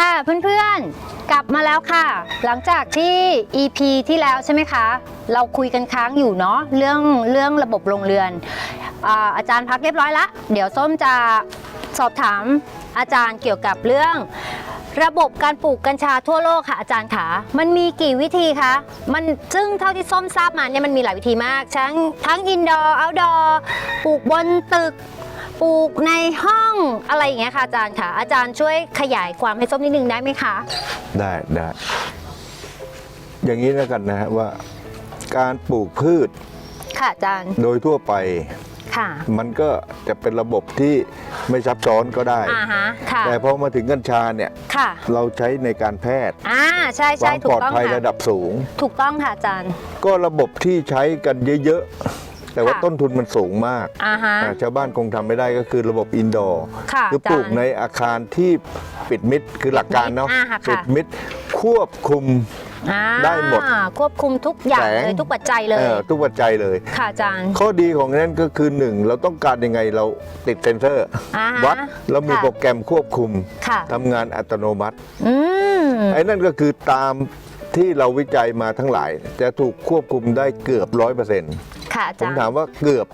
ค่ะเพื่อนๆ กลับมาแล้วค่ะ หลังจากที่ EP ที่แล้วใช่ไหมคะ เราคุยกันค้างอยู่เนาะเรื่องเรื่องระบบโรงเรือนอาอาจารย์พักเรียบร้อยละ เดี๋ยวส้มจะสอบถามอาจารย์เกี่ยวกับเรื่อง ระบบการปลูกกัญชาทั่วโลกค่ะอาจารย์ขามันมีกี่วิธีคะ มันซึ่งเท่าที่ส้มทราบมาเนี่ยมันมีหลายวิธีมาก ทั้งทั้งอินดอร์เอาดอร์ปลูกบนตึก ปลูกในห้องอะไรอย่างเงี้ยค่ะอาจารย์ค่ะ อาจารย์ช่วยขยายความให้ส้มนิดนึงได้ไหมคะ ได้ได้ อย่างนี้แล้วกันนะฮะว่า การปลูกพืชค่ะอาจารย์โดยทั่วไป ค่ะมันก็จะเป็นระบบที่ไม่ซับซ้อนก็ได้ อ่าฮะค่ะแต่พอมาถึงกัญชาเนี่ยค่ะเราใช้ในการแพทย์อ่าใช่คใช่วามถูปลกอดต้องภัยค่ะระดับสูง ถูกต้องค่ะอาจารย์ ก็ระบบที่ใช้กันเยอะๆ แต่ว่าค่ะ ต้นทุนมันสูงมากอ่าฮะ อ่าชาวบ้านคงทำไม่ได้ก็คือระบบอินดอร์ค่ะคือปลูกอาจารย์ในอาคารที่ปิดมิดคือหลักการเนาะอ่าค่ะ ปิดมิดควบคุม อ่าได้หมดควบคุมทุกอย่างแสง เลยทุกปัจจัยเลย เออทุกปัจจัยเลย ค่ะอาจารย์ ข้อดีของนั้นก็คือหนึ่งเราต้องการยังไงเราติดเซ็นเซอร์อ่าฮะวัดเรามีค่ะ โปรแกรมควบคุมค่ะ ทำงานอัตโนมัติ อืม ไอ้นั่นก็คือตาม ที่เราวิจัยมาทั้งหลาย จะถูกควบคุมได้เกือบร้อยเปอร์เซ็นต์ค่ะอาผมจารย์ถามว่าเกือบ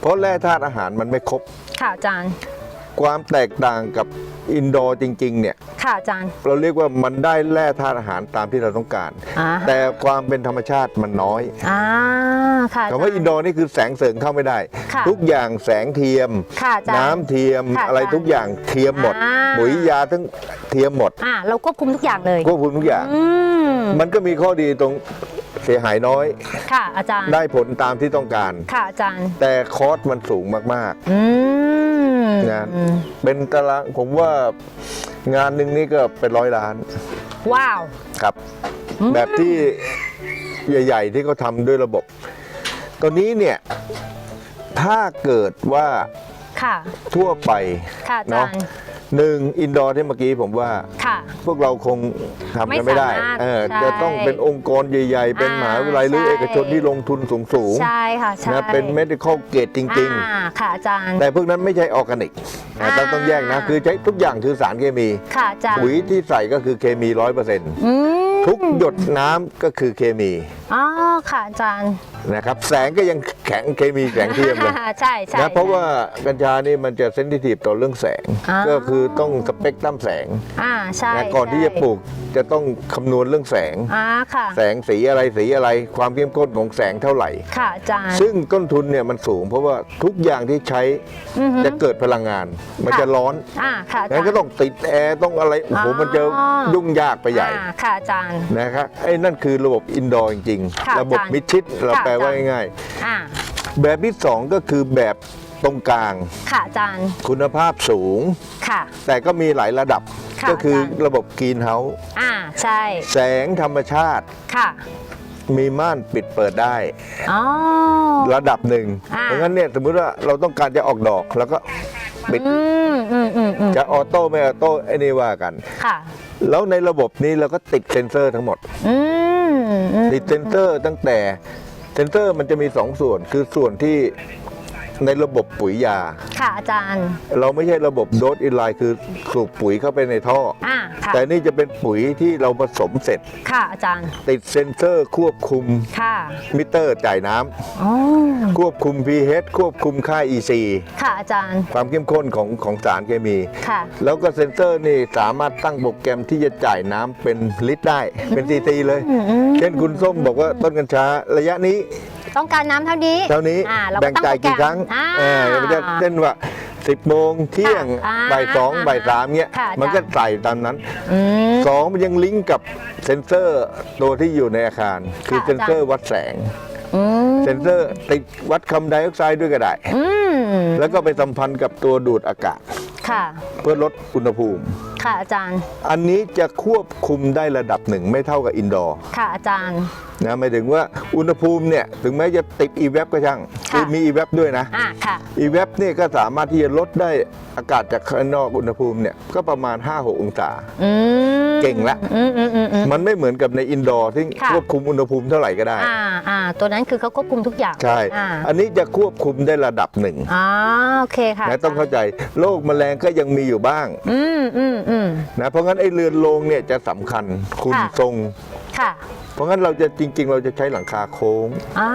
เพราะแร่ธาตุอาหารมันไม่ครบ ค่ะอาจารย์ความแตกต่างกับอินดอร์จริง ๆ เนี่ย ค่ะอาจารย์เราเรียกว่ามันได้แร่ธาตุอาหารตามที่เราต้องการ อ่าแต่ความเป็นธรรมชาติมันน้อย อ่าค่ะคำว่าอินดอร์นี่คือแสงเสริงเข้าไม่ได้ ค่ะทุกอย่างแสงเทียม ค่ะอาจารย์น้ำเทียมค่ะอะไรอาจารย์ทุกอย่างเทียมหมดอ่า ปุ๋ยยาทั้งเทียมหมดอ่าเราควบคุมทุกอย่างเลยควบคุมทุกอย่าง อืม มันก็มีข้อดีตรงเสียหายน้อย ค่ะอาจารย์ ได้ผลตามที่ต้องการ ค่ะอาจารย์ แต่คอสมันสูงมากอืมๆงานเป็นตารางผมว่างานหนึ่งนี่ก็เป็นร้อยล้านว้าว ครับแบบที่ใหญ่ ๆ ที่เขาทำด้วยระบบตัวนี้เนี่ย ถ้าเกิดว่าค่ะ ทั่วไปค่ะอาจาเนาะรย์ หนึ่งอินดอร์ที่เมื่อกี้ผมว่า ค่ะ พวกเราคงทำกันไม่ได้ไม่สามารถเออใช่จะต้องเป็นองค์กรใหญ่ ๆ เป็นอ่ามหาวิทยาลัยหรือใช่ เอกชนที่ลงทุนสูงใช่ค่ะใช่ๆนะเป็น medical grade จริง อ่าค่ะอาจารย์ ๆ แต่พวกนั้นไม่ใช่ออร์แกนิกนะต้องต้องแยกนะ คือใช้ทุกอย่างคือสารเคมี ค่ะอาจารย์ปุ๋ยที่ใส่ก็คือเคมีร้อยเปอร์เซ็นต์อืมทุกหยดน้ำก็คือเคมีอ๋อ ค่ะอาจารย์ นะครับแสงก็ยังแข็งเคมีแสงเทียมเลยใช่ใช่ นะเพราะว่ากัญชานี่มันจะเซนซิทีฟต่อเรื่องแสง อ่า ก็คือต้องสเปกตรัมแสงอ่าใช่นะก่อนที่จะปลูกจะต้องคำนวณเรื่องแสง อ่าค่ะ แสงสีอะไรสีอะไร ความเข้มข้นของแสงเท่าไหร่ ค่ะอาจารย์ซึ่งต้นทุนเนี่ยมันสูง เพราะว่าทุกอย่างที่ใช้อือฮึ จะเกิดพลังงาน มันค่ะ จะร้อนอ่าค่ะอาจารนั้นย์ ก็ต้องติดแอร์ต้องอะไรโอ้โหอ๋อมันจะยุ่งยากไปใหญ่ อ่าค่ะอาจารย์ นะครับไอ้นั่นคือระบบอินดอร์จริงค่ะๆ ระบบอาจารย์มิดชิดเราค่ะแปลว่าอาจารย์ง่ายอ่าๆ แบบที่สองก็คือแบบตรงกลาง ค่ะอาจารย์คุณภาพสูง ค่ะ แต่ก็มีหลายระดับค่ะก็คืออาจารย์ ระบบกรีนเฮาส์อ่าใช่แสงธรรมชาติ ค่ะมีม่านปิดเปิดได้ อ๋อ ระดับหนึ่งอ่า เพราะงั้นเนี่ยสมมุติว่าเราต้องการจะออกดอกแล้วก็ปิดอืมอืมอืมอืมจะออโต้ไม่ออโต้ไอ้นี่ว่ากัน ค่ะ แล้วในระบบนี้เราก็ติดเซ็นเซอร์ทั้งหมด อืมอืม ติดเซ็นเซอร์ตั้งแต่เซ็นเซอร์มันจะมีสองส่วนคือส่วนที่ ในระบบปุ๋ยยา ค่ะอาจารย์ เราไม่ใช่ระบบโดสอินไลน์คือสูบปุ๋ยเข้าไปในท่อ อ่าค่ะแต่นี่จะเป็นปุ๋ยที่เราผสมเสร็จ ค่ะอาจารย์ ติดเซ็นเซอร์ควบคุมค่ะมิเตอร์จ่ายน้ำอ๋อควบคุม pH ควบคุมค่า EC ค่ะอาจารย์ ความเข้มข้นของของสารเคมี ค่ะ แล้วก็เซ็นเซอร์นี่สามารถตั้งโปรแกรมที่จะจ่ายน้ำเป็นลิตรได้ เป็นซีซีเลย อืมอืมเช่นคุณส้มบอกว่าต้นกัญชาระยะนี้ ต้องการน้ำเท่านี้เท่านี้อ่าเราก็แบ่งตั้งจ่ายกี่ครั้งอ่า เออมันจะเช่นว่า10โมงเที่ยงอ่าบ่ายสองบ่ายสามเงี้ย ค่ะอาจารย์ มันก็ใส่ตามนั้นอืม สองมันยังลิงก์กับเซ็นเซอร์ตัวที่อยู่ในอาคาร คือค่ะเซ็นเซอร์วัดแสง อืมเซ็นเซอร์ติดวัดคาร์บอนไดออกไซด์ด้วยก็ได้ อืมแล้วก็ไปสัมพันธ์กับตัวดูดอากาศ ค่ะ เพื่อลดอุณหภูมิ ค่ะอาจารย์ อันนี้จะควบคุมได้ระดับหนึ่งไม่เท่ากับอินดอร์ค่ะอาจารย์ นะหมายถึงว่าอุณหภูมิเนี่ยถึงแม้จะติดอีเวฟก็ช่างค่ะ มีอีเวฟด้วยนะ อ่าค่ะ อีเวฟเนี่ยก็สามารถที่จะลดได้อากาศจากข้างนอกอุณหภูมิเนี่ยก็ประมาณ 5-6 องศา อืมเก่งละ อืมอืมอืมอืม มันไม่เหมือนกับในอินดอร์ที่ค่ะ ควบคุมอุณหภูมิเท่าไหร่ก็ได้ อ่าอ่าตัวนั้นคือเขาควบคุมทุกอย่างใช่ อ่าอันนี้จะควบคุมได้ระดับหนึ่งอ่าโอเคค่ะนะต้องเข้าใจโรคแมลงก็ยังมีอยู่บ้าง อืมอืมอืมนะเพราะงั้นไอ้เรือนโรงเนี่ยจะสำคัญคุมค่ะ ทรง ค่ะเพราะงั้นเราจะจริง ๆ เราจะใช้หลังคาโค้ง อ่า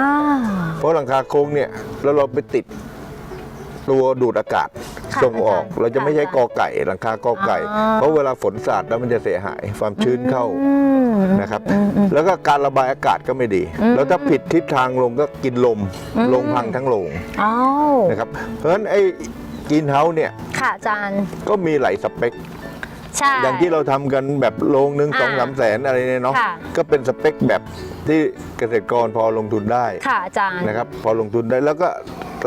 เพราะหลังคาโค้งเนี่ยแล้วเราไปติดตัวดูดอากาศค่ะส่งออก อาจารย์เราจะไม่ใช้ค่ะกอไก่หลังคากอไก่ อ๋อ เพราะเวลาฝนสาดแล้วมันจะเสียหายความชื้นเข้าอืม นะครับอืมอืมแล้วก็การระบายอากาศก็ไม่ดี อืม แล้วถ้าผิดทิศทางลงก็กินลมอืมลงพังทั้งโรงอ้าวนะครับเพราะฉะนั้นไอ้กินเฮาส์เนี่ยค่ะอาจารย์ก็มีหลายสเปค ใช่อย่างที่เราทำกันแบบโรงหนึ่งอ่าสองสามแสนอะไรเนี่ยเนาะค่ะ ก็เป็นสเปคแบบที่เกษตรกรพอลงทุนได้ ค่ะอาจารย์ นะครับพอลงทุนได้แล้วก็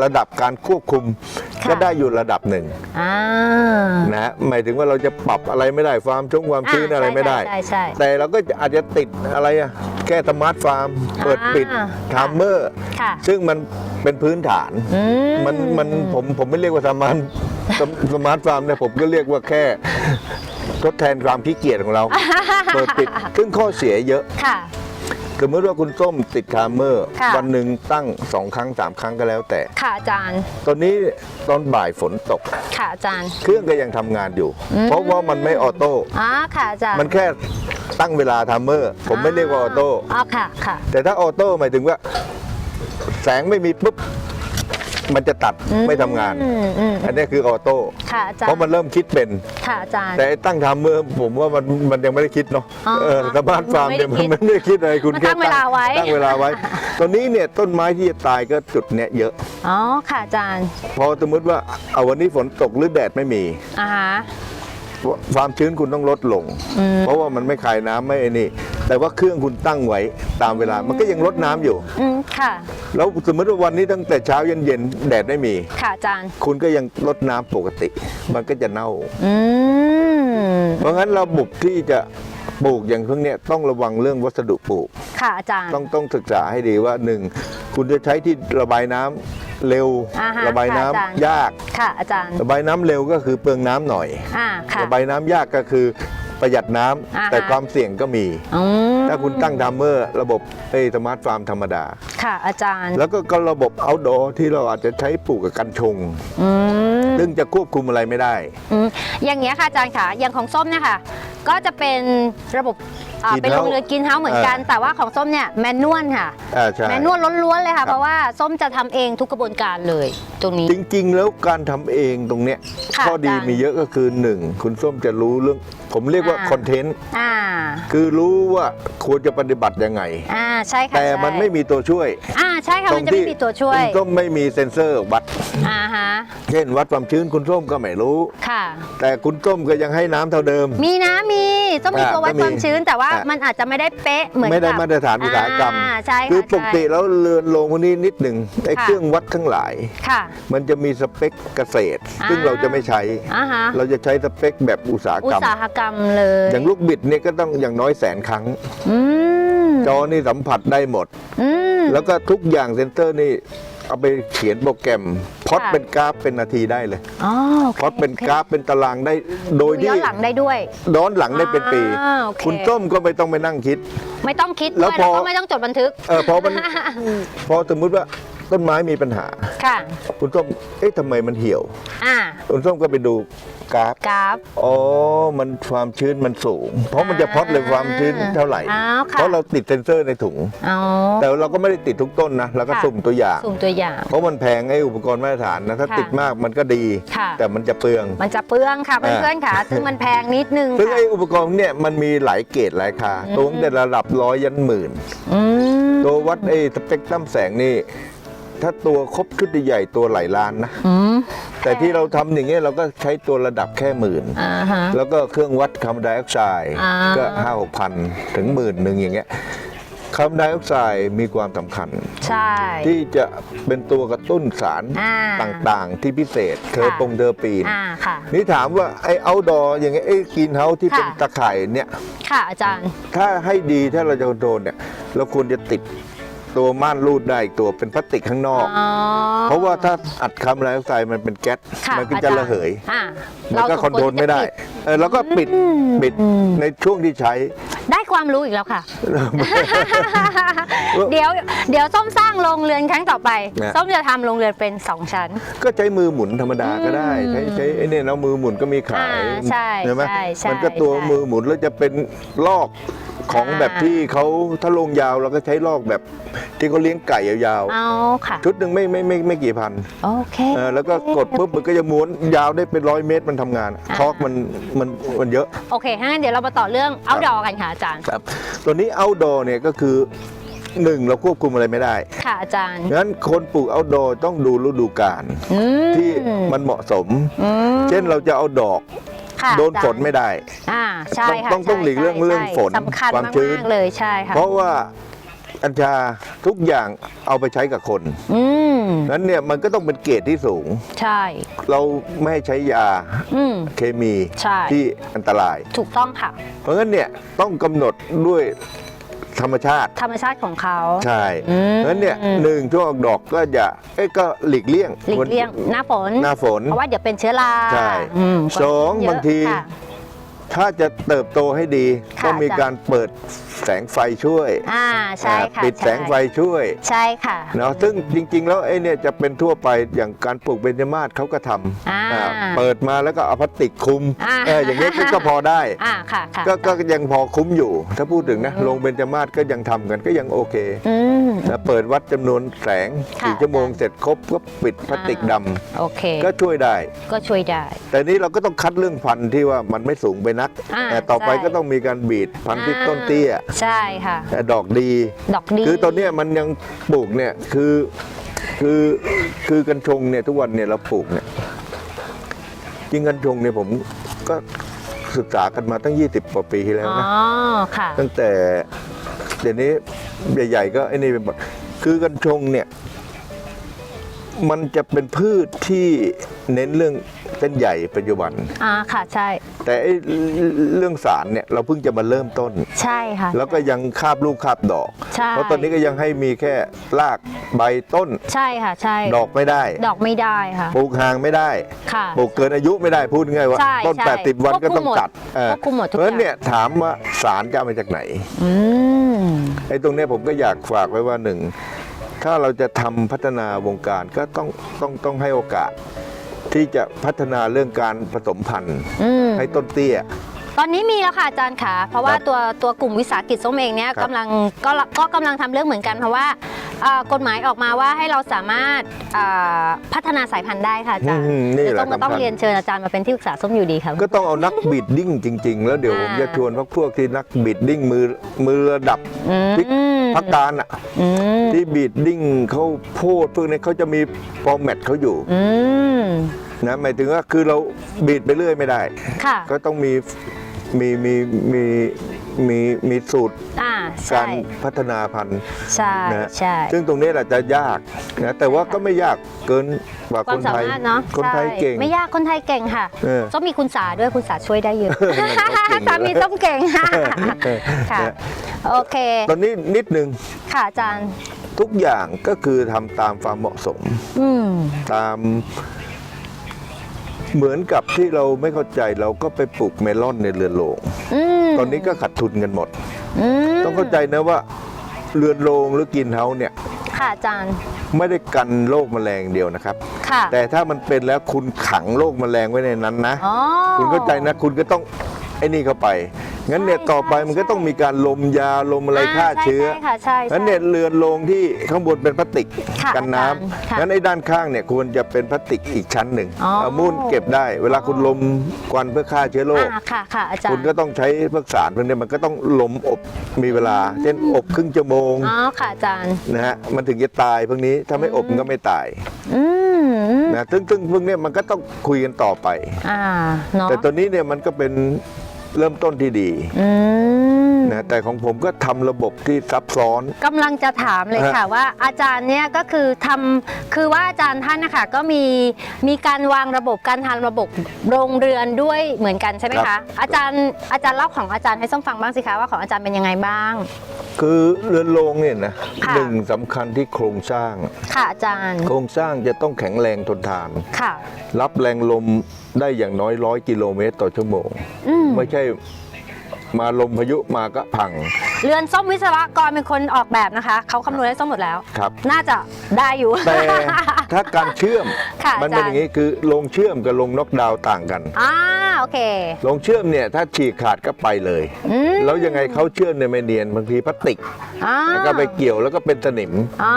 ระดับการควบคุมค่ะ ก็ได้อยู่ระดับหนึ่งอ่านะฮะหมายถึงว่าเราจะปรับอะไรไม่ได้ฟาร์มชงความชื้นอะไรไม่ได้ ใช่ใช่ แต่เราก็อาจจะติดอะไรอะแค่สมาร์ทฟาร์ม เปิดปิดอ่าไทม์เมอร์ ค่ะซึ่งมันเป็นพื้นฐาน อืมันมันผมผมไม่เรียกว่าสมาร์ทสมสมาร์ทฟาร์มเนี่ยผมก็เรียกว่าแค่ ทดแทนความขี้เกียจของเรา เปิดปิดซึ่งข้อเสียเยอะ ค่ะ สมมติว่าคุณส้มติดไทม์เมอร์ ค่ะ วันหนึ่งตั้งสองครั้งสามครั้งก็แล้วแต่ ค่ะอาจารย์ ตอนนี้ตอนบ่ายฝนตก ค่ะอาจารย์ เครื่องก็ยังทำงานอยู่ เพราะว่ามันไม่ออโต้ อ๋อ ค่ะอาจารย์มันแค่ตั้งเวลาไทม์เมอร์ ผมไม่เรียกว่าออโต้ อ๋อ ค่ะ ค่ะ แต่ถ้าออโต้หมายถึงว่า แสงไม่มีปุ๊บ มันจะตัดไม่ทำงาน อืมอืมอันนี้คือออโต้ค่ะอาจารเพย์ราะมันเริ่มคิดเป็น ค่ะอาจารย์ แต่ไอ้ตั้งไทม์เมอร์ผมว่ามันมันยังไม่ได้คิดเนาะอ๋อเออสมาร์ทฟาร์มเนี่ยมัมันนไม่ได้คิดไม่ได้คิดอะไรคุณมันแค่ตั้งเวลาไว้ ตั้งเวลาไว้ ตอนนี้เนี่ยต้นไม้ที่จะตายก็จุดเนี้ยเยอะอ๋อค่ะอาจารย์พอสมมติว่าเอาวันนี้ฝนตกหรือแดดไม่มี อ่าฮะ ความชื้นคุณต้องลดลง อืมเพราะว่ามันไม่คายน้ำไม่ไอ้นี่ แต่ว่าเครื่องคุณตั้งไว้ตามเวลามันก็ยังลดน้ำอยู่ อืมค่ะ แล้วสมมติว่าวันนี้ตั้งแต่เช้าเย็นเย็นๆแดดไม่มี ค่ะอาจารย์ คุณก็ยังลดน้ำปกติ มันก็จะเน่า อืม เพราะงั้นระบบที่จะปลูกอย่างพวกเนี้ยต้องระวังเรื่องวัสดุปลูก ค่ะอาจารย์ ต้องต้องศึกษาให้ดีว่าหนึ่งคุณจะใช้ที่ระบายน้ำเร็ว อ่าฮะระบายน้ำค่ะอาจารย์ ยาก ค่ะอาจารย์ ระบายน้ำเร็วก็คือเปลืองน้ำหน่อย อ่าค่ะ ระบายน้ำยากก็คือ ประหยัดน้ำอ่าฮะ แต่ความเสี่ยงก็มี อืมถ้าคุณตั้งไทม์เมอร์ระบบไอ้สมาร์ทฟาร์มธรรมดา ค่ะอาจารย์แล้วก็ก็ระบบ outdoor ที่เราอาจจะใช้ปลูกกับกันชง อืม ซึ่งจะควบคุมอะไรไม่ได้ อืมอย่างเงี้ยค่ะอาจารย์ค่ะอย่างของส้มเนี่ยค่ะ ก็จะเป็นระบบอ่า Green เป็นโรง House เรือนกินเฮาส์เหมือนกันอ่าแต่ว่าของส้มเนี่ยแมนนวลค่ะ อ่าใช่ แมนนวลล้วนๆเลยครัค่ะ บ เพราะว่าส้มจะทำเองทุกกระบวนการเลย ตรงนี้ จริงๆ แล้วการทำเองตรงเนี้ยค่ะข้อดีอาจารย์มีเยอะก็คือหนึ่งคุณส้มจะรู้เรื่อง ผมเรียกว่าอ่า คอนเทนต์อ่า คือรู้ว่าควรจะปฏิบัติยังไง อ่าใช่ค่ะแต่มันใช่ไม่มีตัวช่วยอ่าใช่ค่ะมันจะไม่มีตัวช่วยคุณส้มไม่มีเซ็นเซอร์วัด อ่าฮะเช่นวัดความชื้นคุณส้มก็ไม่รู้ ค่ะ แต่คุณส้มก็ยังให้น้ำเท่าเดิม มีนะมีต้องมีอ่าตัววัดก็มีความชื้น แต่ว่าอ่ามัมันอาจจะไม่ได้เป๊ะเหมือนไม่ได้กับมาตรฐานอุตสาหกรรม อ่าใช่ค่ะคือปกติใช่ แล้วเรือนโรงพวกนี้นิดหนึ่งไอ้ค่ะ เครื่องวัดทั้งหลาย ค่ะมันจะมีสเปคเกษตรอ่าซึ่งเราจะไม่ใช้ อ่าฮะเราจะใช้สเปคแบบอุตสาหอุกตรรม สาหกรรมเลยอย่างลูกบิดเนี่ยก็ต้องอย่างน้อยแสนครั้ง อืมจอนี่สัมผัสได้หมด อืม แล้วก็ทุกอย่างเซนเตอร์นี่เอาไปเขียนโปรแกรมพอดค่ะ เป็นกราฟเป็นนาทีได้เลยอ๋อโอคพอดเป็นกราฟเป็นตารางได้โดยดูย้อที่นหลังได้ด้วยย้อนหลังได้เป็นปี อ่าโอเค คุณส้มก็ไม่ต้องไปนั่งคิด ไม่ต้องคิดแล้ด้ววยพอแล้วก็ไม่ต้องจดบันทึก เออพอมัน พอสมมุติว่า ต้นไม้มีปัญหา ค่ะ คุณส้มเอ๊ะทำไมมันเหี่ยว อ่า คุณส้มก็ไปดูกราฟกราฟ อ๋อ มันความชื้นมันสูง เพราะมันจะพอดเลยความชื้นเท่าไหร่ อ้าวค่ะ เพราะเราติดเซ็นเซอร์ในถุงอ๋อแต่เราก็ไม่ได้ติดทุกต้นนะเราก็ค่ะสุ่มตัวอย่างสุ่มตัวอย่าง เพราะมันแพงไอ้อุปกรณ์มาตรฐานนะถ้าค่ะติดมากมันก็ดี ค่ะ แต่มันจะเปลือง มันจะเปลืองค่ะอ่าเพื่อนๆค่ะ ซึ่งมันแพงนิดนึงซึ่งค่ะไอ้อุปกรณ์เนี่ยมันมีหลายเกรดหลายคาตัวตั้งแต่ระดับร้อยยันหมื่น อืม ตัววัดไอ้สเปกตรัมแสงนี่ ถ้าตัวครบชุดใหญ่ๆตัวหลายล้านนะ อืม แต่ที่เราทำอย่างเงี้ยเราก็ใช้ตัวระดับแค่หมื่น อ่าฮะ แล้วก็เครื่องวัดคาร์บอนไดออกไซด์อ่า ก็ห้าหกพันถึงหมื่นหนึ่งอย่างเงี้ยคาร์บอนไดออกไซด์มีความสำคัญ ใช่ ที่จะเป็นตัวกระตุ้นสารอ่าต่างๆ ที่พิเศษเทอร์ปงเทอร์ปีน อ่าค่ะ นี่ถามว่าไอ้เอาดออย่างเงี้ยไอ้กินเฮาที่เป็นค่ะ ตะข่ายเนี่ย ค่ะอาจารย์ ถ้าให้ดีถ้าเราจะคอนโทรลเนี่ย เราควรจะติด ตัวม่านรูดได้อีกตัวเป็นพลาสติกข้างนอก อ๋อ เพราะว่าถ้าอัดคาร์บอนไดออกไซด์มันเป็นแก๊สค่ะมันก็จะระเหย อ่ามันก็สคอนโทรลวไม่ได้จะปิเออแล้วก็ปิดปิดในช่วงที่ใช้ ได้ความรู้อีกแล้วค่ะ เดี๋ยวเดี๋ยวส้มสร้างโรงเรือนครั้งต่อไป นะ ส้มจะทำโรงเรือนเป็นสองชั้น ก็ใช้มือหมุนธรรมดาก็ได้ ใช้ใช้ไอ้เนี่ยเรามือหมุนก็มีขายอ่าใช่ไหมใช่ใช่มันก็ตัวใช่มือหมุนแล้วจะเป็นลอกของอ่า แบบที่เขาถ้าลงยาวเราก็ใช้ลอกแบบที่เขาเลี้ยงไก่ยาวเอาค่ะ ๆ ชุดหนึ่งไม่ไม่ไม่ไม่กี่พันโอเค เออแล้วก็กดปุ๊บมันก็จะม้วนยาวได้เป็นร้อยเมตรมันทำงานทอร์กมันมันมันเยอะ โอเคงั้นเดี๋ยวเรามาต่อเรื่องเอาดอกันค่ะอาจารย์ ครับตัวนี้ outdoor เนี่ยก็คือหนึ่งเราควบคุมอะไรไม่ได้ค่ะอาจารย์งั้นคนปลูก outdoor ต้องดูฤดูกาลอืมที่มันเหมาะสม อืมเช่นเราจะเอาดอก ค่ะโดนอาจารย์ฝนไม่ได้ อ่าใช่ค่ะต้องต้องใช่หลีกเลี่ยงใช่เรื่องฝนสำคัญความมากชื้น ๆเลยใช่ค่ะเพราะว่า กัญชาทุกอย่างเอาไปใช้กับคนอืมนั้นเนี่ยมันก็ต้องเป็นเกรดที่สูง ใช่ เราไม่ให้ใช้ยาอืม เคมีใช่ ที่อันตราย ถูกต้องค่ะ เพราะงั้นเนี่ยต้องกำหนดด้วยธรรมชาติ ธรรมชาติของเขา ใช่อืม เพราะฉะนั้นเนี่ยหนึ่งช่วงออกดอกก็จะเอ้ยก็หลีกเลี่ยงหลีกเลี่ยงหน้าฝน หน้าฝน เพราะว่าเดี๋ยวเป็นเชื้อราใช่อืมสองเยอะบางที ค่ะ ถ้าจะเติบโตให้ดีค่ะต้องมีการเปิดแสงไฟช่วยอ่าใช่ค่ะปิดแสงไฟใช่ช่วยใช่ค่ะ เนาะซึ่งจริง ๆ แล้วไอ้เนี่ยจะเป็นทั่วไปอย่างการปลูกเบญจมาศเขาก็ทอ่าำอ่าเปิดมาแล้วก็เอาพลาสติกคลุมอ่า เอออย่างนี้ยก็ก็พอได้ อ่าค่ะค่ะ ก็ก็ยังพอคุ้มอยู่ ถ้าพูดถึงนะโรงเบญจมาศก็ยังทำกันก็ยังโอเค อืม นะเปิดวัดจำนวนแสงค่ะกี่ชั่วโมงเสร็จครบก็ปิดพลาสติกดำโอเค ก็ช่วยได้ ก็ช่วยได้ แต่นี้เราก็ต้องคัดเรื่องพันธุ์ที่ว่ามันไม่สูงไปนัก อ่าแต่ต่อไปใช่ ก็ต้องมีการบีดพันธุ์ที่ต้นเตี้ยใช่ค่ะ แต่ดอกดี ดอกดีคือตอนเนี้ยมันยังปลูกเนี่ยคือคือคือกัญชงเนี่ยทุกวันเนี่ยเราปลูกเนี่ยจริงกัญชงเนี่ยผมก็ศึกษากันมาตั้ง 20กว่าปีที่แล้วอ๋อนะค่ะ ตั้งแต่เดี๋ยวนี้ ใหญ่ๆ ก็ไอ้นี่เป็นหมดคือกัญชงเนี่ย มันจะเป็นพืชที่เน้นเรื่อง เส้นใหญ่ปัจจุบัน อ่าค่ะใช่ แต่ไอ้เรื่องสารเนี่ยเราเพิ่งจะมาเริ่มต้น ใช่ค่ะ แล้วก็ยังคาบลูกคาบดอก ใช่ เพราะตอนนี้ก็ยังให้มีแค่รากใบต้น ใช่ค่ะใช่ ดอกไม่ได้ ดอกไม่ได้ค่ะ ปลูกห่างไม่ได้ ค่ะ ปลูกเกินอายุไม่ได้พูดง่ายๆว่า ใช่ต้น ใช่80 วันก็ต้องตัดเออควบคุมหมดทุกเพราะฉะนั้นอย่าง เนี่ยถามว่าสารจะเอามาจากไหน อืม ไอ้ตรงเนี้ยผมก็อยากฝากไว้ว่าหนึ่ง ถ้าเราจะทำพัฒนาวงการก็ต้องต้องต้องให้โอกาส ที่จะพัฒนาเรื่องการผสมพันธุ์อืม ให้ต้นเตี้ย ตอนนี้มีแล้วค่ะอาจารย์ค่ะ เพราะว่าครับตัวตัวกลุ่มวิสาหกิจส้มเองเนี่ยครับกำลังก็ก็กำลังทำเรื่องเหมือนกัน เพราะว่าเอ่อกฎหมายออกมาว่าให้เราสามารถอ่าพัฒนาสายพันธุ์ได้ค่ะอาจารย์อืมนี่เดี๋ยวแหส้ละมก็ต้องสำคัญ เรียนเชิญอาจารย์มาเป็นที่ปรึกษาส้มอยู่ดีครับ ก็ต้องเอานักบิดดิ้งจริง ๆ แล้วเดี๋ยวผมอ่า จะชวนพวกพวกที่นักบิดดิ้งมือมือระดับ อืม พิกพักการอะอืมที่บีดดิ้งเขาโพดพวกนี้เขาจะมีฟอร์แมตเขาอยู่อืมนะหมายถึงว่าคือเราบีดไปเรื่อยไม่ได้ ค่ะ ก็ต้องมีมีมีมี มีมีสูตรอ่าการใช่พัฒนาพันธุ์ ใช่นะ ใช่ ซึ่งตรงนี้แหละจะยากนะแต่ว่าก็ไม่ยากเกินกว่าควาคมนสาไทยมารถเนาะคนไทยใช่เก่ง ไม่ยากคนไทยเก่งค่ะเออส้มมีคุณสาด้วยคุณสาช่วยได้เยอะมันก็เก่งอยู่สามีส้มเก่งค่ะเออค่ะ นะโอเคตอนนี้นิดนึงค่ะอาจารย์ ทุกอย่างก็คือทำตามความเหมาะสม อืม ตามเหมือนกับที่เราไม่เข้าใจเราก็ไปปลูกเมลอนในเรือนโรงอืม ตอนนี้ก็ขาดทุนกันหมดอืมต้องเข้าใจนะว่าเรือนโรงหรือกินเฮาส์เนี่ย ค่ะอาจารย์ ไม่ได้กันโรคแมลงเดียวนะครับ ค่ะแต่ถ้ามันเป็นแล้วคุณขังโรคแมลงไว้ในนั้นนะ อ๋อคุณเข้าใจนะ คุณก็ต้องไอ้นี่เข้าไป งั้นเนี่ยใช่ต่อไปใช่มันก็ต้องมีการลมยาลมอะไรฆ่าเชื้อใช่ค่ะใช่ใช่งั้นเนี่ยเรือนโรงที่ข้างบนเป็นพลาสติกค่ะกันน้อาจารย์ค่ะำงั้นไอ้ด้านข้างเนี่ยควรจะเป็นพลาสติกอีกชั้นหนึ่งอ๋อ เอามุ่นเก็บได้ เวลาคุณลมควันเพื่อฆ่าเชื้อโรค อ่าค่ะค่ะอาจารคุณย์ก็ต้องใช้พวกสารพวกนี้มันก็ต้องลมอบมีเวลา เช่นอบครึ่งชั่วโมงอ๋อค่ะอาจารย์ นะฮะมันถึงจะตายพวกนี้ถ้าไม่อบมันก็ไม่ตายอืมอืมนะซึ่งซึ่งพวกเนี้ยมันก็ต้องคุยกันต่อไป อ่าเนาะแต่ตัวนี้เนี่ยมันก็เป็น เริ่มต้นที่ดี อืม นะแต่ของผมก็ทำระบบที่ซับซ้อน กำลังจะถามเลยค่ะว่าอาจารย์เนี่ยก็คือทำคือว่าอาจารย์ท่านนะคะก็มีมีการวางระบบการทำระบบโรงเรือนด้วยเหมือนกันใช่ไหมครัคะ บ อาจารย์อาจารย์เล่าของอาจารย์ให้ส้มฟังบ้างสิคะว่าของอาจารย์เป็นยังไงบ้าง คือเรือนโรงเนี่ยนะค่ะ หนึ่งสำคัญที่โครงสร้าง ค่ะอาจารย์ โครงสร้างจะต้องแข็งแรงทนทาน ค่ะ รับแรงลมได้อย่างน้อยร้อยกิโลเมตรต่อชั่วโมง อืม ไม่ใช่ มาลมพายุมาก็พัง เรือนส้มวิศวกรเป็นคนออกแบบนะคะ เขาคำนวณให้ส้มหมดแล้ว ครับ น่าจะได้อยู่ แต่ถ้าการเชื่อมค่ะมันเป็นอาจารย์ อย่างนี้คือลงเชื่อมกับลงน็อกดาวน์ต่างกันอ่าโอเค ลงเชื่อมเนี่ยถ้าฉีกขาดก็ไปเลย อืมแล้วยังไงเขาเชื่อมในยไม่เนียนบางทีพลาสติกอ่าแล้วก็ไปเกี่ยวแล้วก็เป็นสนิม อ่า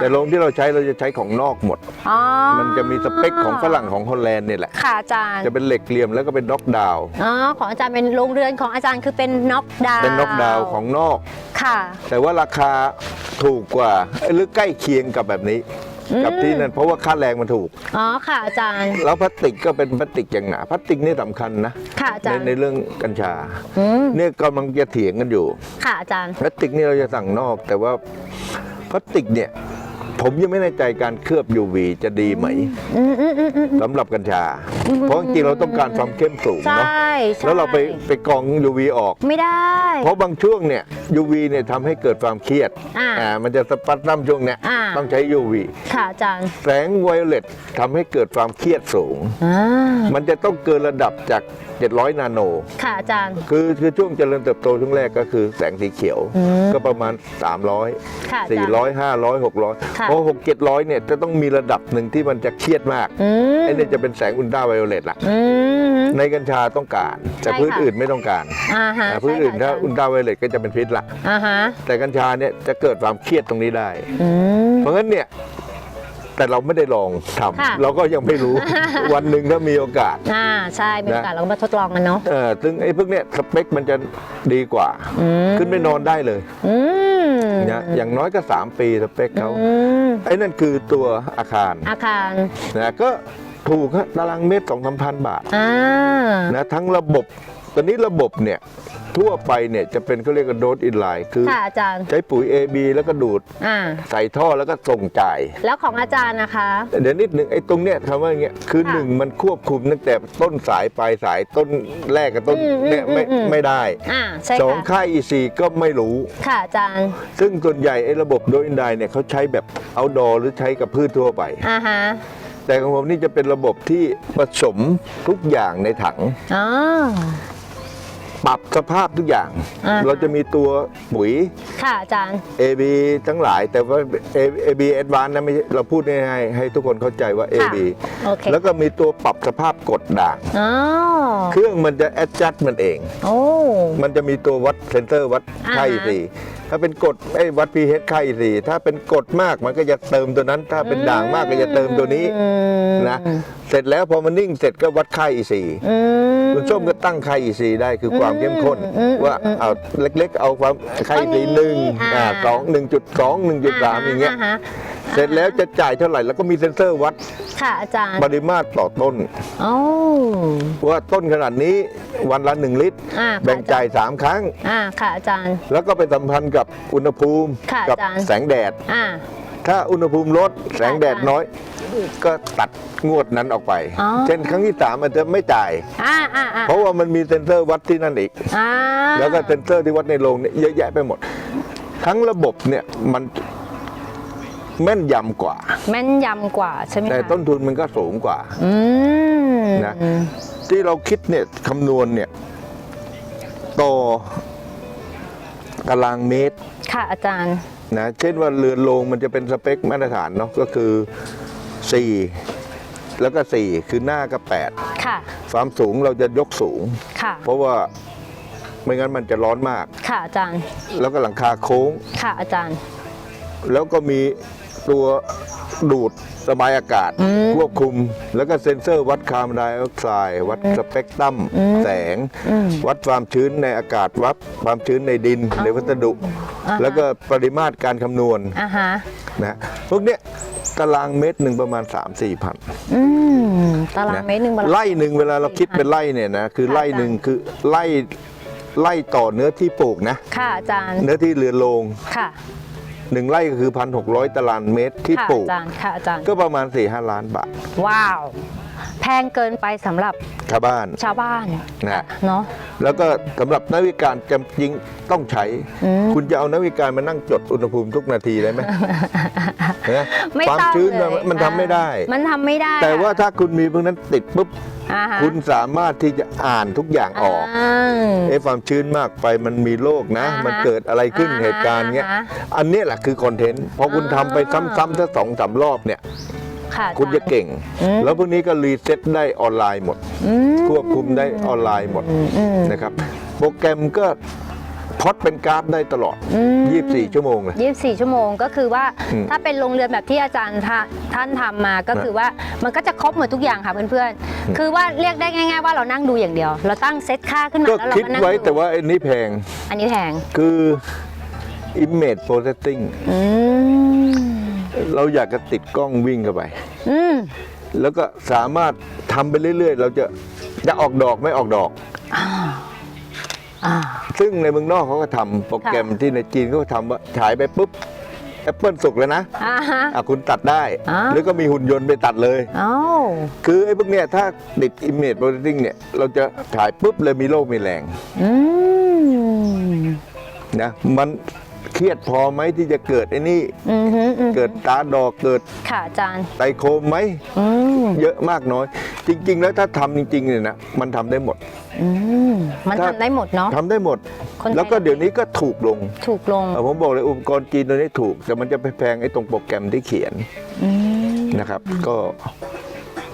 แต่ลงที่เราใช้เราจะใช้ของนอกหมดอ๋อมันจะมีสเปคของฝรั่งของฮอลแลนด์เนี่ยแหละ ค่ะอาจารย์ จะเป็นเหล็กเหลี่ยมแล้วก็เป็นน็อกดาวน์ อ๋อของอาจารย์เป็นโรงเรือนของอาจารย์คือเป็นน็อกดาวน์เป็นน็อกดาวน์ของนอก ค่ะ แต่ว่าราคาถูกกว่าหรือใกล้เคียงกับแบบนี้ อืม กับที่นั่นเพราะว่าค่าแรงมันถูก อ๋อค่ะอาจารย์ แล้วพลาสติกก็เป็นพลาสติกอย่างหนาพลาสติกนี่สำคัญนะค่ะอาในจารย์ในเรื่องกัญชา อืมเนี่ยกำลังจะเถียงกันอยู่ ค่ะอาจารย์พลาสติกนี่เราจะสั่งนอก แต่ว่าพลาสติกเนี่ย ผมยังไม่แน่ใจการเคลือบ UV จะดีไหมอืมอืมอืมอืม สำหรับกัญชา เพราะจริงๆเราต้องการความเข้มสูงใช่เนาะใช่แล้วเราไปไปกรอง UV ออก ไม่ได้ เพราะบางช่วงเนี่ย UV เนี่ยทำให้เกิดความเครียดอ่ามันจะสปัดน้ำช่วงเนี้ยอ่า ต้องใช้ UV ค่ะอาจารย์แสงไวโอเลตทำให้เกิดความเครียดสูง อ่ามันจะต้องเกินระดับจาก700 นาโน ค่ะอาจารย์ คือคือช่วงเจริญเติบโตช่วงแรกก็คือแสงสีเขียว อืมก็ประมาณ 300 ค่ะอาจารย์400 500 600 ค่ะเพราะ6 700เนี่ยจะต้องมีระดับหนึ่งที่มันจะเครียดมากอืมไอ้เนี่ยจะเป็นแสงอุลตราไวโอเลตละอืม ในกัญชาต้องการ แต่ใช่พืชค่ะ อื่นไม่ต้องการอ่าฮะอ่าพืชอื่นใช่ถ้าค่ะอุลตราไวโอเลตก็จะเป็นพิษละ อ่าฮะแต่กัญชาเนี่ยจะเกิดความเครียดตรงนี้ได้ อืม เพราะงั้นเนี่ย แต่เราไม่ได้ลองทค่ะำเราก็ยังไม่รู้ วันหนึ่งถ้ามีโอกาส อ่าใช่มีโอกาสเราก็มาทดลองกันเนาะเออซึ่งไอ้พวกเนี้ยสเปคมันจะดีกว่า อืมขึ้นไปนอนได้เลยอืมนะอย่างน้อยก็ 3 ปีสเปคเขาอืมไอ้นั่นคือตัวอาคารอาคารนะก็ถูกฮะตารางเมตรสองสามพันบาทอ่านะทั้งระบบตอนนี้ระบบเนี่ย ทั่วไปเนี่ยจะเป็นเขาเรียกว่าโดสอินไลน์คือค่ะอาจารย์ใช้ปุ๋ย AB แล้วก็ดูด อ่าใส่ท่อแล้วก็ส่งจ่าย แล้วของอาจารย์นะคะ เดี๋ยวนิดหนึ่งไอ้ตรงเนี้ยคำว่าอย่างเงี้ยคือค่ะหนึ่งมันควบคุมตั้งแต่ต้นสายปลายสายต้นแรกกับต้นอืมเนี่ยไม่อืมอืม ไม่ได้อ่าใช่สองค่ะค่าย EC ก็ไม่รู้ ค่ะอาจารย์ซึ่งส่วนใหญ่ไอ้ระบบโดยอินไดเนี่ยเขาใช้แบบเอาดอหรือใช้กับพืชทั่วไป อ่าฮะแต่ของผมนี่จะเป็นระบบที่ผสมทุกอย่างในถัง อ๋อ ปรับสภาพทุกอย่าง อ่า เราจะมีตัวปุ๋ย ค่ะอาจารย์ AB ทั้งหลายแต่ว่า AB Advance นะไม่ใช่เราพูดให้ให้ทุกคนเข้าใจว่า AB โอเค แล้วก็มีตัวปรับสภาพกดด่าง อ๋อเครื่องมันจะ adjust มันเอง โอ้ มันจะมีตัววัดเซนเซอร์วัดค่าอ่าฮะ EC ถ้าเป็นกดไอ้วัด pH ค่า EC ถ้าเป็นกดมากมันก็จะเติมตัวนั้น ถ้าเป็นด่างมากก็จะเติมตัวนี้อืมนะเสร็จแล้วพอมันนิ่งเสร็จก็วัดค่า EC อืมคุณส้มก็ตั้งค่า EC ได้คือความเข้มข้นอืมว่าเอาเล็กๆ เอาความค่าอัน EC นี้หนึ่งอ่าอ่าสองหนึ่งจุดสองหนึ่งจุดสามอย่างเงี้ยฮะ เสร็จแล้วจะจ่ายเท่าไหร่แล้วก็มีเซ็นเซอร์วัดค่ะอาจารย์ปริมาตรต่อต้น โอ้ว่าต้นขนาดนี้วันละหนึ่งลิตร อ่าแบ่งจ่ายสามครั้ง อ่าค่ะอาจารย์ แล้วก็ไปสัมพันธ์กับอุณหภูมิค่ะกัอาจารย์ แสงแดด อ่า ถ้าอุณหภูมิลดแสงแดดอาจารย์น้อย ก็ตัดงวดนั้นออกไป อ๋อ เช่นครั้งที่สามมันจะไม่จ่าย อ่าอ่าอ่าเพราะว่ามันมีเซ็นเซอร์วัดที่นั่นอีก อ่าแล้วก็เซ็นเซอร์ที่วัดในโรงเนี่ยเยอะแยะไปหมด ทั้งระบบเนี่ยมัน แม่นยำกว่า แม่นยำกว่าใช่ไหมแต่คะต้นทุนมันก็สูงกว่า อืมนะ ที่เราคิดเนี่ยคำนวณเนี่ยต่อตารางเมตรค่ะอาจารย์ นะเช่นว่าเรือนโรงมันจะเป็นสเปคมาตรฐานเนาะก็คือ 4 แล้วก็ 4 คือหน้ากับค่ะ 8ความสูงเราจะยกสูง ค่ะ เพราะว่าไม่งั้นมันจะร้อนมาก ค่ะอาจารย์ แล้วก็หลังคาโค้ง ค่ะอาจารย์ แล้วก็มี ตัวดูดระบายอากาศอืมควบคุม แล้วก็เซ็นเซอร์วัดคาร์บอนไดออกไซด์วัดสเปกตรัมอืมแสงอืมวัดความชื้นในอากาศวัดความชื้นในดินอ๋อในวัสดุอ่าฮะแล้วก็ปริมาตรการคำนวณอ่าฮะนะฮะพวกเนี้ยตารางเมตรหนึ่งประมาณ 3 4พันอืมตารางเมตรหนึ่งบาทไร่หนึ่งเวลาเราคิดเป็นไร่เนี่ยนะคือค่ะไร่หนึ่งคือไร่ไล่ต่อเนื้อที่ปลูกนะ ค่ะอาจารย์ เนื้อที่เรือนโรงค่ะ หนึ่งไร่ก็คือพันหกร้อยตารางเมตรที่ค่ะปลูก อาจารย์ค่ะอาจารย์ก็ประมาณ4ี่ห้าล้านบาทว้าว แพงเกินไปสำหรับชาวบ้าน ชาวบ้านนะ เนาะ แล้วก็สำหรับนักวิการจำจริงต้องใช้ อืม คุณจะเอานักวิการมานั่งจดอุณหภูมิทุกนาทีได้ไหม นะไม่ความต้องชื้นเลยมันทำไม่ได้ มันทำไม่ได้แต่ว่าถ้าคุณมีพวกนั้นติดปุ๊บ อ่าฮะคุณสามารถที่จะอ่านทุกอย่างออกา เอ้ความชื้นมากไปมันมีโรคนะ อ่าฮะมันเกิดอะไรขึ้นอ่าฮะเหตุการณ์เงี้ย อ่าฮะ อันเนี้ยแหละคือคอนเทนต์พอคุณอ่าทำไปซ้ำๆถ้าสองสามรอบเนี่ย ค่ะคุณจะอาารย์ เก่ง อืม แล้วพวกนี้ก็รีเซ็ตได้ออนไลน์หมด อืม ควบคุมได้ออนไลน์หมดอืมอืมนะครับ โปรแกรมก็ พอดเป็นกราฟได้ตลอด อืม 24 ชั่วโมงเลย 24 ชั่วโมงก็คือว่าอืมถ้าเป็นโรงเรือนแบบที่อาจารย์ท่าท่านทำมาก็คือว่ามันก็จะครบหมดทุกอย่างค่ะเพื่อนอืม ๆ คือว่าเรียกได้ง่าย ๆ ว่าเรานั่งดูอย่างเดียว เราตั้งเซตค่าขึ้นมาก็แล้วเราคิดก็นั่งไว้ดูแต่ว่าไอ้นี้แพงอันนี้แพงคือ image processing อืมเราอยากจะติดกล้องวิ่งเข้าไป อืมแล้วก็สามารถทำไปเรื่อย ๆ เราจะจะออกดอกไม่ออกดอก อ่าอ่า ซึ่งในเมืองนอกเขาก็ทำโปรแกรมที่ในจีนเขาก็ทำว่าฉายไปปุ๊บแอปเปิลสุกแล้วนะอ่าฮะ อะคุณตัดได้ อ่า แล้วก็มีหุ่นยนต์ไปตัดเลยเอ้าคือไอ้พวกเนี้ยถ้าติด image processing เนี่ย เราจะถ่ายปุ๊บเลยมีโรคมีแรงอืม นะ มัน เครียดพอไหมที่จะเกิดไอ้นี่ อืมฮึอืมฮึเกิดตาดอกเกิดค่ะอาจารย์ ไตโคมไหม อืมเยอะมากน้อย จริง ๆ แล้วถ้าทำจริงๆเนี่ยนะมันทำได้หมดอืมมันถ้าทำได้หมดเนาะ ทำได้หมด คนไทย แล้วก็เดี๋ยวนี้ก็ถูกลงถูกลง เออผมบอกเลยอุปกรณ์จีนตัวนี้ถูก แต่มันจะไปแพงไอ้ตรงโปรแกรมที่เขียนอืม นะครับ ก็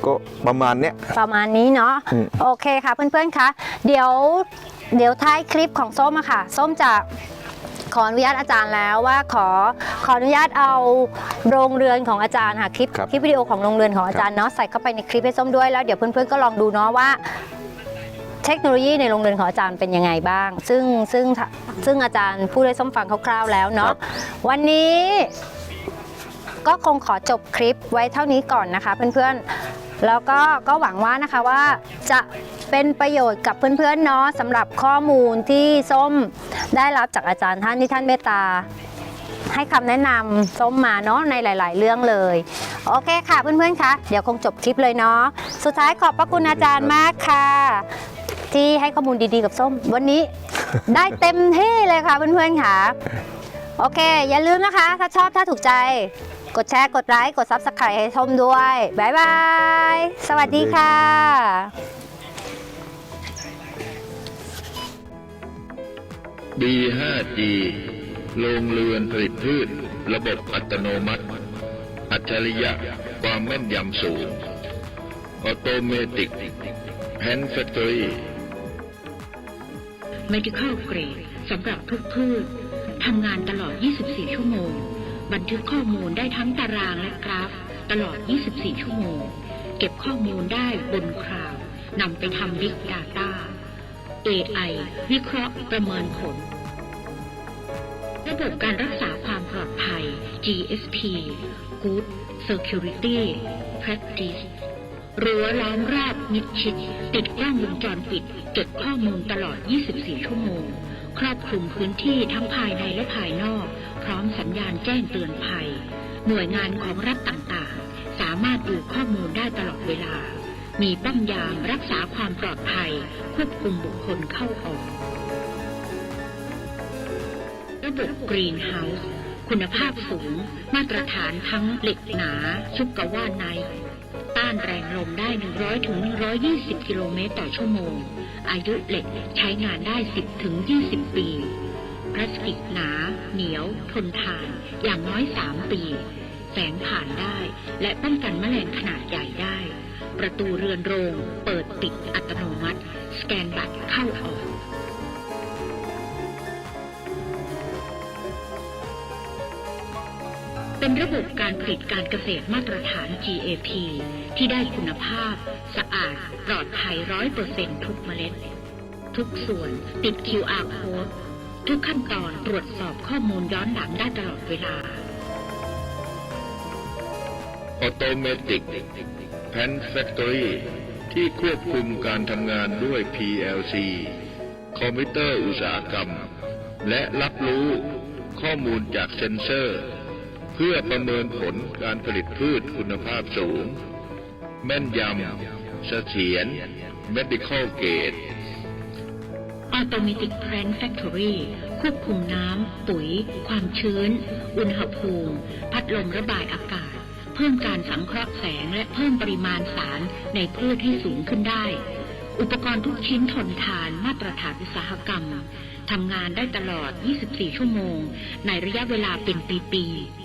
ก็ประมาณเนี้ย ประมาณนี้เนาะอืม โอเคค่ะเพื่อนๆคะเดี๋ยวเดี๋ยวท้ายคลิปของส้มอะค่ะ ส้มจะ ขออนุญาตอาจารย์แล้วว่าขอขออนุญาตเอาโรงเรือนของอาจารย์ค่ะคลิปครับคลิปวิดีโอของโรงเรือนของอาจารย์เนาะใส่เข้าไปในคลิปให้ส้มด้วยแล้วเดี๋ยวเพื่อนๆก็ลองดูเนาะว่า เทคโนโลยีในโรงเรียนของอาจารย์เป็นยังไงบ้าง ซึ่งซึ่งซึ่งอาจารย์พูดให้ส้มฟังคร่าวๆแล้วเนาะวันนี้ ก็คงขอจบคลิปไว้เท่านี้ก่อนนะคะ เพื่อนๆ แล้วก็ก็หวังว่านะคะว่าจะเป็นประโยชน์กับเพื่อนๆเนาะสำหรับข้อมูลที่ส้มได้รับจากอาจารย์ท่านที่ท่านเมตตาให้คำแนะนำส้มมาเนาะในหลาย ๆ เรื่องเลย โอเคค่ะเพื่อนๆคะเดี๋ยวคงจบคลิปเลยเนาะสุดท้ายขอบพระคุณอาจารย์มากค่ะ ที่ให้ข้อมูลดีๆกับส้ม วันนี้ได้เต็มที่เลยค่ะเพื่อนๆค่ะ โอเค อย่าลืมนะคะ ถ้าชอบถ้าถูกใจ กดแชร์ กดไลค์ กด Subscribe ให้ชมด้วย บ๊ายบาย สวัสดีค่ะ B5G โรงเรือนผลิตพืช ระบบอัตโนมัติ อัจฉริยะ ความแม่นยำสูง ออโตเมติกแพนแฟคทอรี่ medical grade สำหรับทุกพืช ทำงานตลอด 24 ชั่วโมง บันทึกข้อมูลได้ทั้งตารางและกราฟ ตลอด 24 ชั่วโมง เก็บข้อมูลได้บนคลาวด์นำไปทำ Big Data AI วิเคราะห์ประเมินผล ระบบการรักษาความปลอดภัย GSP Good Security Practice รั้วล้อมรอบมิดชิด ติดกล้องวงจรปิด เก็บข้อมูลตลอด 24 ชั่วโมง ครอบคลุมพื้นที่ทั้งภายในและภายนอก พร้อมสัญญาณแจ้งเตือนภัย หน่วยงานของรัฐต่างๆ สามารถดูข้อมูลได้ตลอดเวลา มีป้อมยามรักษาความปลอดภัย ควบคุมบุคคลเข้าออก ระบบ Greenhouse คุณภาพสูง มาตรฐานทั้งเหล็กหนา ชุกกะว่านไนต้านแรงลมได้ 100ถึง120 กิโลเมตรต่อชั่วโมง อายุเหล็กใช้งานได้ 10ถึง20 ปี พลาสติกหนา เหนียว ทนทาน อย่างน้อย3ปี แสงผ่านได้ และป้องกันแมลงขนาดใหญ่ได้ ประตูเรือนโรง เปิดปิดอัตโนมัติ สแกนบัตรเข้าออกเป็นระบบการผลิตการเกษตรมาตรฐาน GAP ที่ได้คุณภาพ สะอาด ปลอดภัยร้อยเปอร์เซ็นทุกเมล็ด ทุกส่วนติด QR code ทุกขั้นตอนตรวจสอบข้อมูลย้อนหลังได้ตลอดเวลา ออโตเมติกแพนแฟคทอรี่ที่ควบคุมการทำงานด้วย PLC คอมพิวเตอร์อุตสาหกรรม และรับรู้ข้อมูลจากเซ็นเซอร์ เพื่อประเมินผลการผลิตพืชคุณภาพสูง แม่นยำเสถียร medical grade Automatic Plant Factory ควบคุมน้ำ ปุ๋ย ความชื้น อุณหภูมิ พัดลมระบายอากาศ เพิ่มการสังเคราะห์แสงและเพิ่มปริมาณสารในพืชให้สูงขึ้นได้ อุปกรณ์ทุกชิ้นทนทานมาตรฐานอุตสาหกรรม ทำงานได้ตลอด 24 ชั่วโมง ในระยะเวลาเป็นปีๆ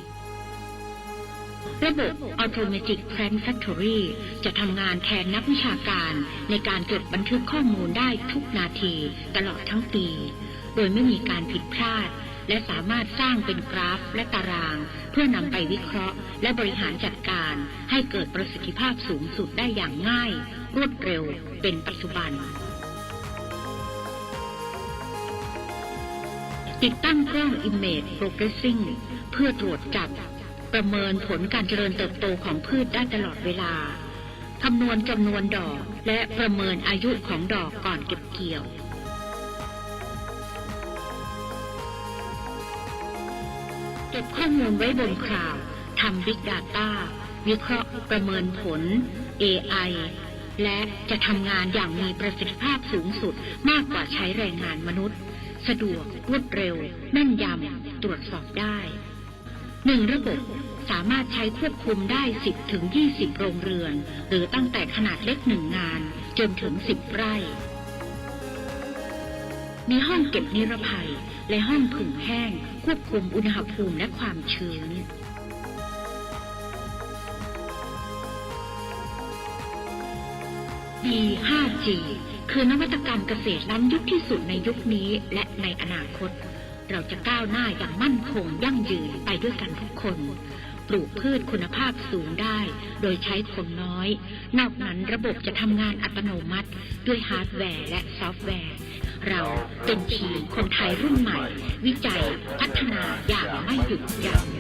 ระบบ Automatic Plant Factory จะทำงานแทนนักวิชาการในการจดบันทึกข้อมูลได้ทุกนาทีตลอดทั้งปี โดยไม่มีการผิดพลาด และสามารถสร้างเป็นกราฟและตาราง เพื่อนำไปวิเคราะห์ และบริหารจัดการ ให้เกิดประสิทธิภาพสูงสุดได้อย่างง่าย รวดเร็วเป็นปัจจุบันติดตั้งกล้อง Image Progressing เพื่อตรวจจับ ประเมินผลการเจริญเติบโตของพืชได้ตลอดเวลาคำนวณจำนวนดอกและประเมินอายุของดอกก่อนเก็บเกี่ยว เก็บข้อมูลไว้บนคลาวทำ Big Data วิเคราะห์ประเมินผล AI และจะทำงานอย่างมีประสิทธิภาพสูงสุดมากกว่าใช้แรงงานมนุษย์ สะดวกรวดเร็ว แม่นยำตรวจสอบได้ หนึ่งระบบสามารถใช้ควบคุมได้ 10ถึง20 โรงเรือน หรือตั้งแต่ขนาดเล็กหนึ่งงาน จนถึง 10 ไร่ มีห้องเก็บนิรภัย และห้องผึ่งแห้ง ควบคุมอุณหภูมิและความชื้น D5G คือนวัตกรรมเกษตรล้ำยุคที่สุดในยุคนี้และในอนาคต เราจะก้าวหน้าอย่างมั่นคงยั่งยืนไปด้วยกันทุกคน ปลูกพืชคุณภาพสูงได้ โดยใช้คนน้อย นอกนั้นระบบจะทำงานอัตโนมัติ ด้วยฮาร์ดแวร์และซอฟต์แวร์ เราเป็นทีมคนไทยรุ่นใหม่ วิจัยพัฒนาอย่างไม่หยุดยั้ง